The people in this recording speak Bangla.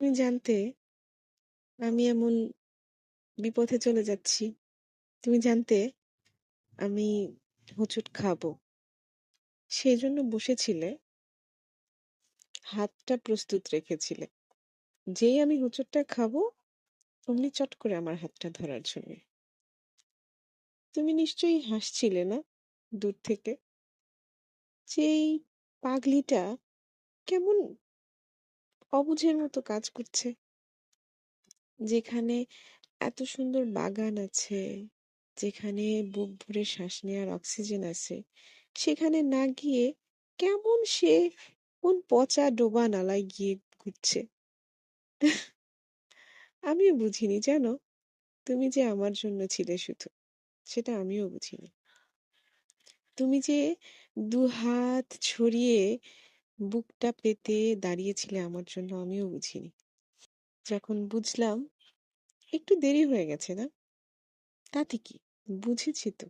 তুমি জানতে আমি এমন বিপথে চলে যাচ্ছি। তুমি জানতে আমি হোঁচট খাব। সেজন্য বসেছিলে হাতটা প্রস্তুত রেখেছিলে। যেই আমি হোঁচটটা খাব, অমনি চট করে আমার হাতটা ধরার জন্য তুমি নিশ্চয়ই হাসছিলে না দূর থেকে? এই পাগলিটা কেমন অবুঝের মতো কাজ করছে। যেখানে এত সুন্দর বাগান আছে, যেখানে বুক ভরে শ্বাস নেয়ার অক্সিজেন আছে, সেখানে না গিয়ে কেমন সে কোন পচা ডোবা নালায় গিয়ে ঘুরছে। আমিও বুঝিনি জানো? তুমি যে আমার জন্য ছিলে শুধু। সেটা আমিও বুঝিনি। তুমি যে দুহাত ছড়িয়ে বুকটা পেতে দাঁড়িয়েছিলে আমার জন্য আমিও বুঝিনি। যখন বুঝলাম, একটু দেরি হয়ে গেছে না? তাতে কি? বুঝেছি তো।